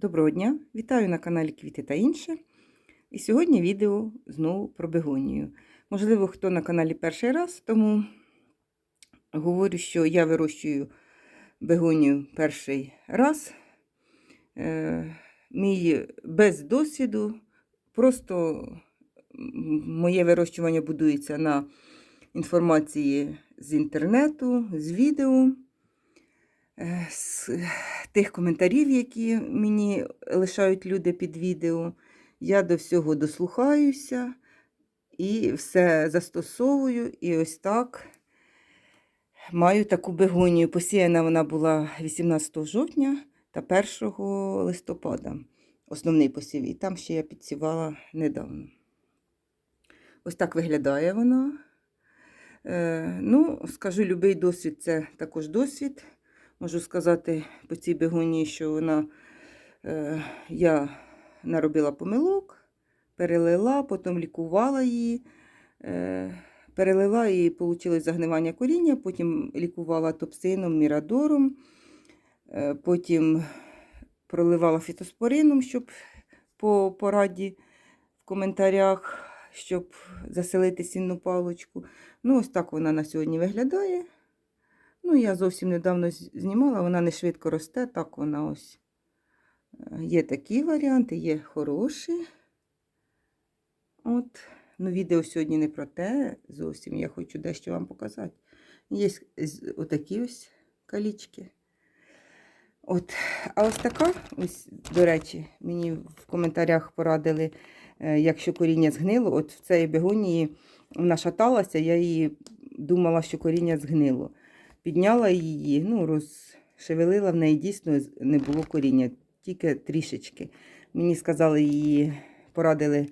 Доброго дня! Вітаю на каналі Квіти та інше. І сьогодні відео знову про бегонію. Можливо, хто на каналі перший раз, тому говорю, що я вирощую бегонію перший раз. Е, Мій без досвіду, просто моє вирощування будується на інформації з інтернету, з відео. Е, тих коментарів, які мені лишають люди під відео. Я до всього дослухаюся і все застосовую. І ось так маю таку бегонію. Посіяна вона була 18 жовтня та 1 листопада. Основний посів. І там ще я підсівала недавно. Ось так виглядає вона. Е, ну, скажу, любий досвід це також досвід. Можу сказати по цій бегонії, що вона е, я наробила помилок, перелила, потім лікувала її, е, перелила і вийшло загнивання коріння, потім лікувала топсином, мірадором, е, потім проливала фітоспорином, щоб по пораді в коментарях, щоб заселити сінну палочку. Ну, ось так вона на сьогодні виглядає. Ну, я зовсім недавно знімала, вона не швидко росте, так вона ось. Е, Є такі варіанти, є хороші. От. Ну, відео сьогодні не про те зовсім. Я хочу дещо вам показати. Є отакі ось калічки. От. А ось така, ось, до речі, мені в коментарях порадили, е, якщо коріння згнило, от в цій бегонії вона шаталася, я її думала, що коріння згнило підняла її, ну, розшевелила в неї дійсно не було коріння, тільки трішечки. Мені сказали, її порадили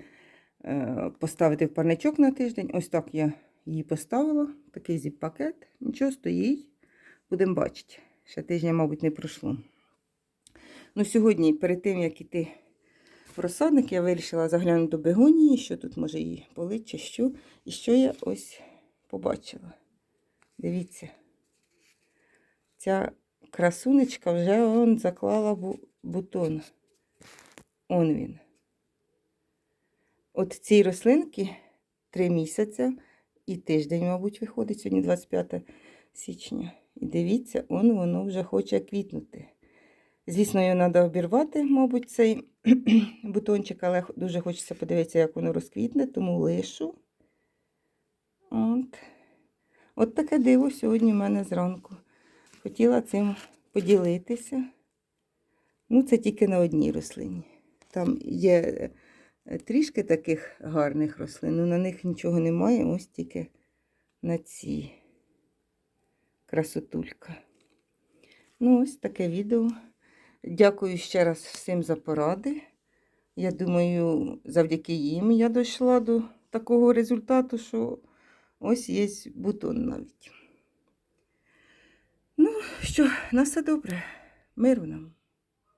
е, поставити в парничок на тиждень. Ось так я її поставила, такий зіп-пакет. Нічого стоїть, будемо бачити. Ще тижня, мабуть, не пройшло. Ну, сьогодні, перед тим, як іти в розсадник, я вирішила заглянути до бегонії, що тут може її полить, чи що. І що я ось побачила. Дивіться. Ця красунечка вже он заклала бутон. Он він. От цій рослинки три місяця і тиждень, мабуть, виходить, сьогодні 25 січня. І дивіться, он воно вже хоче квітнути. Звісно, його треба обірвати, мабуть, цей бутончик, але дуже хочеться подивитися, як воно розквітне, тому лишу. От. От таке диво сьогодні в мене зранку. Хотіла цим поділитися. Ну, це тільки на одній рослині. Там є е, трішки таких гарних рослин, але на них нічого немає, ось тільки на цій красотулька. Ну, ось таке відео. Дякую ще раз всім за поради. Я думаю, завдяки їм я дійшла до такого результату, що ось є бутон навіть. Ну, що, на все добре. Миру нам.